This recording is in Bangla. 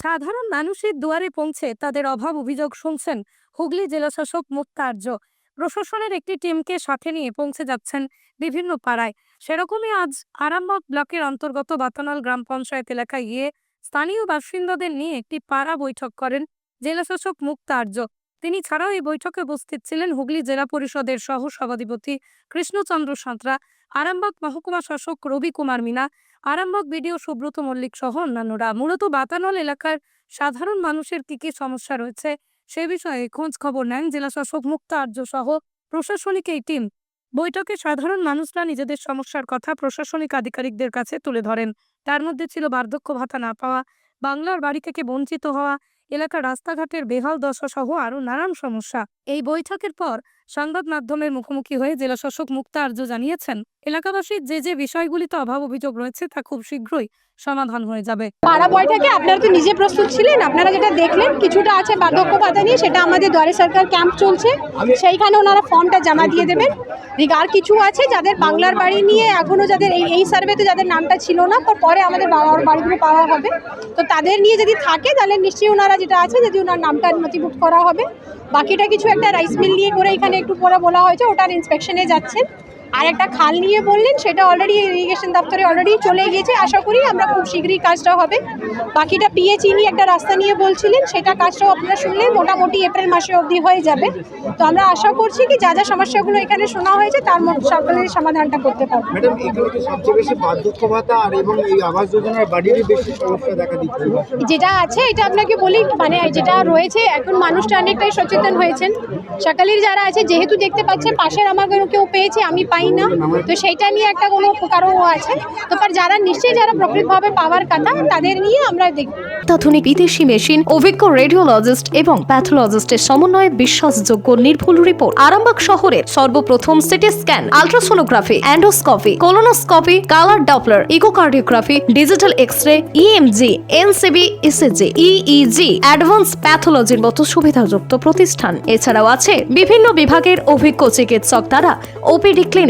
সাধারণ মানুষের দুয়ারে পৌঁছে তাদের অভাব অভিযোগ শুনছেন হুগলি জেলাশাসক মুক্তার্য প্রশাসনের একটি টিমকে সাথে নিয়ে পৌঁছে যাচ্ছেন বিভিন্ন পাড়ায়। সেরকমই আজ আরামবাগ ব্লকের অন্তর্গত বাতানাল গ্রাম পঞ্চায়েত এলাকায় গিয়ে স্থানীয় বাসিন্দাদের নিয়ে একটি পাড়া বৈঠক করেন জেলাশাসক মুক্তার্য তিনি ছাড়াও এই বৈঠকে উপস্থিত ছিলেন হুগলি জেলা পরিষদের সহ সভাধিপতি কৃষ্ণচন্দ্র সাঁতরা, আরামবাগ মহকুমা শাসক রবি কুমার মিনা, আরামবাগ বিডিও সুব্রত মল্লিক সহ অন্যান্যরা। মূলত বাতানল এলাকার সাধারণ মানুষের কি কি সমস্যা রয়েছে সে বিষয়ে খোঁজ খবর নেন জেলা শাসক মুক্তা আর্য সহ প্রশাসনিক এই টিম। বৈঠকে সাধারণ মানুষরা নিজেদের সমস্যার কথা প্রশাসনিক আধিকারিকদের কাছে তুলে ধরেন। তার মধ্যে ছিল বার্ধক্য ভাতা না পাওয়া, বাংলার বাড়ি থেকে বঞ্চিত হওয়া এলাকার রাস্তাঘাটের বেহাল দশা সহ আরও নানান সমস্যা। এই বৈঠকের পর সংবাদ মাধ্যমের মুখোমুখি হয়ে জেলাশাসক মুক্তা আর্য জানিয়েছেন, এলাকাবাসীর যে যে বিষয়গুলিতে অভাব অভিযোগ রয়েছে তা খুব শীঘ্রই সমাধান হয়ে যাবে। পাড়া বইটাকে আপনারা তো নিজে প্রস্তুত ছিলেন, আপনারা যেটা দেখলেন, কিছুটা আছে বার্ধক্য ভাতা নিয়ে, সেটা আমাদের দ্বারে সরকার ক্যাম্প চলছে। সেইখানে ওনারা ফর্মটা জমা দিয়ে দেবেন। আর কিছু আছে যাদের বাংলার বাড়ি নিয়ে এখনও যাদের এই এই সার্ভেতে যাদের নামটা ছিল না পর পরে আমাদের বাবার বাড়িগুলো পাওয়া হবে। তো তাদের নিয়ে যদি থাকে, তাহলে নিশ্চয়ই ওনারা যেটা আছে, যদি ওনার নামটা নথিভুক্ত করা হবে। বাকিটা কিছু একটা রাইস মিল নিয়ে করে এখানে একটু পরে বলা হয়েছে, ওটার ইন্সপেকশনে যাচ্ছেন। আর একটা খাল নিয়ে বললেন সেটা অলরেডি ইরিগেশন দপ্তরে অলরেডি চলে গিয়েছে। আশা করি আমরা খুব শীঘ্রই কাজটা হবে। বাকিটা পিএইচই নিয়ে একটা রাস্তা নিয়ে বলছিলেন সেটা কাজটাও আপনারা শুনলেন মোটামুটি এপ্রিল মাসে অবধি হয়ে যাবে। তো আমরা আশা করছি কি যা যা সমস্যাগুলো এখানে শোনা হয়েছে তার মধ্যে সকলের সমাধানটা করতে পারব। ম্যাডাম এখানে সবচেয়ে বেশি বার্ধক্য ভাতা আর এবং এই আবাস যোজনার বাড়িরই বেশি সমস্যা দেখা দিচ্ছে। যেটা আছে এটা আপনাকে বলি মানে যেটা রয়েছে এখন মানুষটা অনেকটাই সচেতন হয়েছেন। সকালের যারা আছে যেহেতু দেখতে পাচ্ছেন পাশের আমার কোনো কেউ পেয়েছে আমি পাই না। তো সেইটা নিয়ে একটা কোনো কারও আছে। তো পর যারা নিশ্চয়ই যারা প্রকৃতভাবে পাওয়ার কথা, তাদের নিয়ে আমরা দেখব। অত্যাধুনিক বিদেশি মেশিন, অভিজ্ঞ রেডিওলজিস্ট এবং প্যাথোলজিস্টের সমন্বয়ে বিশ্বাসযোগ্য নির্ভুল রিপোর্ট আরামবাগ শহরের সর্বপ্রথম CT scan ultrasonography endoscopy colonoscopy colour doppler echocardiography digital X ray EMG NCV ECG EEG advance প্যাথোলজির মতো সুবিধাযুক্ত প্রতিষ্ঠান। এছাড়াও আছে বিভিন্ন বিভাগের অভিজ্ঞ চিকিৎসক দ্বারা ওপিডি ক্লিনিক